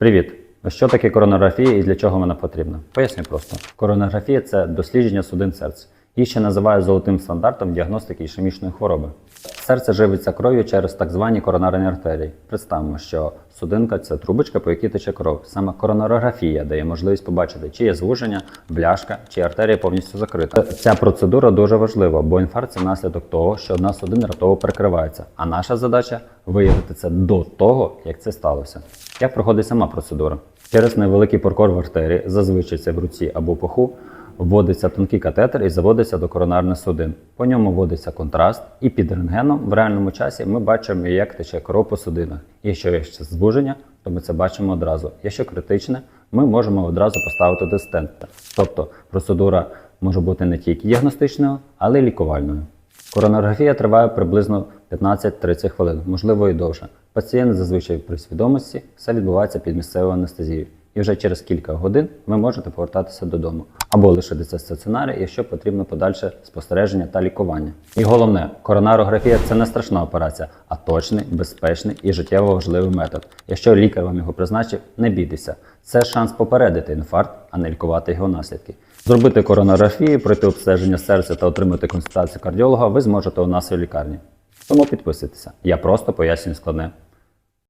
Привіт! Що таке коронографія і для чого вона потрібна? Поясню просто. Коронографія це дослідження судин серця. Її ще називають золотим стандартом діагностики ішемічної хвороби. Серце живиться кров'ю через так звані коронарні артерії. Представимо, що судинка це трубочка, по якій тече кров. Саме коронарографія дає можливість побачити, чи є звуження, бляшка, чи артерія повністю закрита. Ця процедура дуже важлива, бо інфаркт це наслідок того, що одна судина раптово перекривається. А наша задача виявити це до того, як це сталося. Як проходить сама процедура? Через невеликий прокор в артерії, зазвичай це в руці або пуху, вводиться тонкий катетер і заводиться до коронарних судин. По ньому вводиться контраст, і під рентгеном в реальному часі ми бачимо, як тече кров по судинах. І якщо є ще звуження, то ми це бачимо одразу. Якщо критичне, ми можемо одразу поставити до стента. Тобто процедура може бути не тільки діагностичною, але й лікувальною. Коронарографія триває приблизно 15-30 хвилин, можливо і довше. Пацієнт зазвичай при свідомості все відбувається під місцевою анестезією. І вже через кілька годин ви можете повертатися додому або лишитися стаціонарі, якщо потрібно подальше спостереження та лікування. І головне, коронарографія це не страшна операція, а точний, безпечний і життєво важливий метод. Якщо лікар вам його призначив, не бійтеся. Це шанс попередити інфаркт, а не лікувати його наслідки. Зробити коронарографію, пройти обстеження серця та отримати консультацію кардіолога ви зможете у нас у лікарні. Тому підписуйтеся. Я просто пояснюю складне.